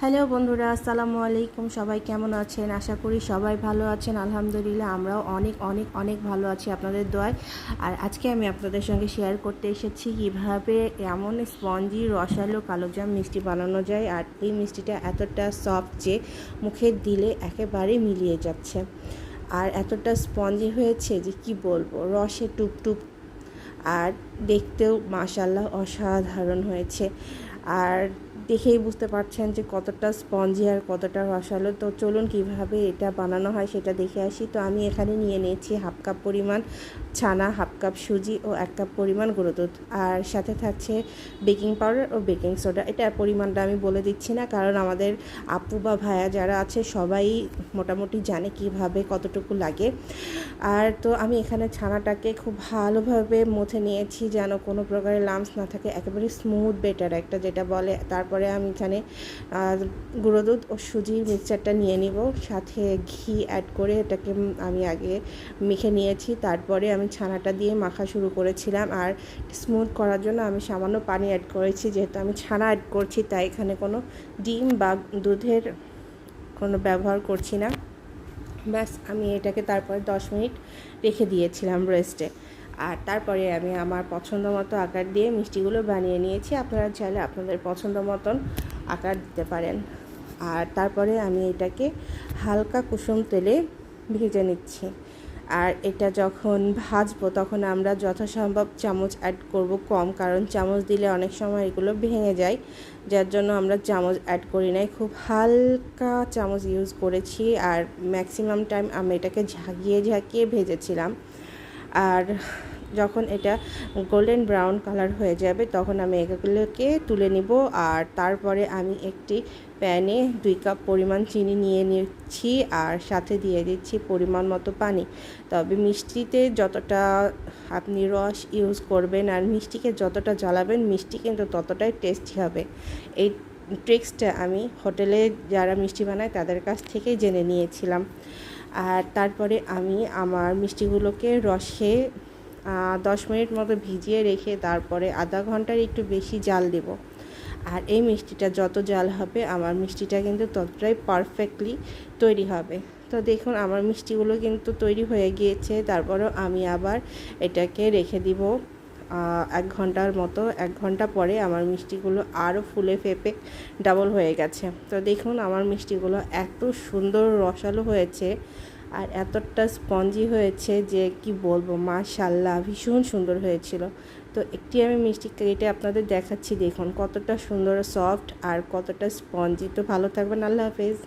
Hello বন্ধুরা, আসসালামু আলাইকুম। সবাই কেমন আছেন? আশা করি সবাই ভালো আছেন। আলহামদুলিল্লাহ আমরাও অনেক অনেক অনেক ভালো আছি আপনাদের দোয়ায়। আর আজকে আমি আপনাদের সঙ্গে শেয়ার করতে এসেছি কীভাবে এমন স্পঞ্জি রসালো কালোজাম মিষ্টি বানানো যায়। আর এই মিষ্টিটা এতটা সফট যে মুখে দিলে একেবারে মিলিয়ে যাচ্ছে। আর এতটা স্পঞ্জি হয়েছে যে কি বলব, রসে টুপটুপ। আর দেখতেও মাশাল্লাহ অসাধারণ হয়েছে। আর দেখেই বুঝতে পারছেন যে কতটা স্পঞ্জি আর কতটা রসালো। তো চলুন কীভাবে এটা বানানো হয় সেটা দেখে আসি। তো আমি এখানে নিয়ে নিয়েছি হাফ কাপ পরিমাণ ছানা, হাফ কাপ সুজি ও এক কাপ পরিমাণ গুঁড়ো দুধ আর সাথে থাকছে বেকিং পাউডার ও বেকিং সোডা। এটার পরিমাণটা আমি বলে দিচ্ছি না, কারণ আমাদের আপু বা ভাইয়া যারা আছে সবাই মোটামুটি জানে কীভাবে কতটুকু লাগে। আর তো আমি এখানে ছানাটাকে খুব ভালোভাবে মুছে নিয়েছি যেন কোনো প্রকারের লামস না থাকে। একেবারে স্মুথ বেটার একটা যেটা বলে। তারপরে আমি এখানে গুঁড়ো দুধ ও সুজির মিক্সচারটা নিয়ে নিব। সাথে ঘি অ্যাড করে এটাকে আমি আগে মেখে নিয়েছি। তারপরে আমি ছানাটা দিয়ে মাখা শুরু করেছিলাম। আর স্মুথ করার জন্য আমি সামান্য পানি অ্যাড করেছি। যেহেতু আমি ছানা অ্যাড করছি, তাই এখানে কোনো ডিম বা দুধের কোনো ব্যবহার করছি না। ব্যাস, আমি এটাকে তারপরে দশ মিনিট রেখে দিয়েছিলাম রেস্টে আর তারপরে আমি আমার পছন্দ মতো আকার দিয়ে মিষ্টিগুলো বানিয়ে নিয়েছি। আপনারা চাইলে আপনাদের পছন্দ মতন আকার দিতে পারেন। আর তারপরে আমি এটাকে হালকা কুসুম তেলে ভেজে নিচ্ছি। আর এটা যখন ভাজবো তখন আমরা যথাসম্ভব চামচ অ্যাড করব কম, কারণ চামচ দিলে অনেক সময় এগুলো ভেঙে যায়। যার জন্য আমরা চামচ অ্যাড করি নাই। খুব হালকা চামচ ইউজ করেছি আর ম্যাক্সিমাম টাইম আমি এটাকে ঝাঁকিয়ে ঝাঁকিয়ে ভেজেছিলাম। আর যখন এটা গোল্ডেন ব্রাউন কালার হয়ে যাবে, তখন আমি এগুলোকে তুলে নিব। আর তারপরে আমি একটি প্যানে দুই কাপ পরিমাণ চিনি নিয়ে নিচ্ছি আর সাথে দিয়ে দিচ্ছি পরিমাণ মতো পানি। তবে মিষ্টিতে যতটা আপনি রস ইউজ করবেন আর মিষ্টিকে যতটা জ্বালাবেন, মিষ্টি কিন্তু ততটাই টেস্টি হবে। এই ট্রিক্সটা আমি হোটেলে যারা মিষ্টি বানায় তাদের কাছ থেকেই জেনে নিয়েছিলাম। আর তারপরে আমি আমার মিষ্টিগুলোকে রসে দশ মিনিট মতো ভিজিয়ে রেখে তারপরে আধা ঘণ্টার একটু বেশি জাল দেব। আর এই মিষ্টিটা যত জাল হবে আমার মিষ্টিটা কিন্তু ততটাই পারফেক্টলি তৈরি হবে। তো দেখুন আমার মিষ্টিগুলো কিন্তু তৈরি হয়ে গিয়েছে। তারপরেও আমি আবার এটাকে রেখে দিব। এক ঘণ্টার মতো, এক ঘণ্টা পরে আমার মিষ্টিগুলো আরও ফুলে ফেপে ডাবল হয়ে গেছে। তো দেখুন, আমার মিষ্টিগুলো এত সুন্দর রসালো হয়েছে আর এতটা স্পঞ্জি হয়েছে যে কি বলব মাশাল্লাহ ভীষণ সুন্দর হয়েছিল। তো একটি আমি মিষ্টি কেটে আপনাদের দেখাচ্ছি, দেখুন কতটা সুন্দর সফট আর কতটা স্পঞ্জি তো ভালো থাকবেন, আল্লাহ হাফেজ।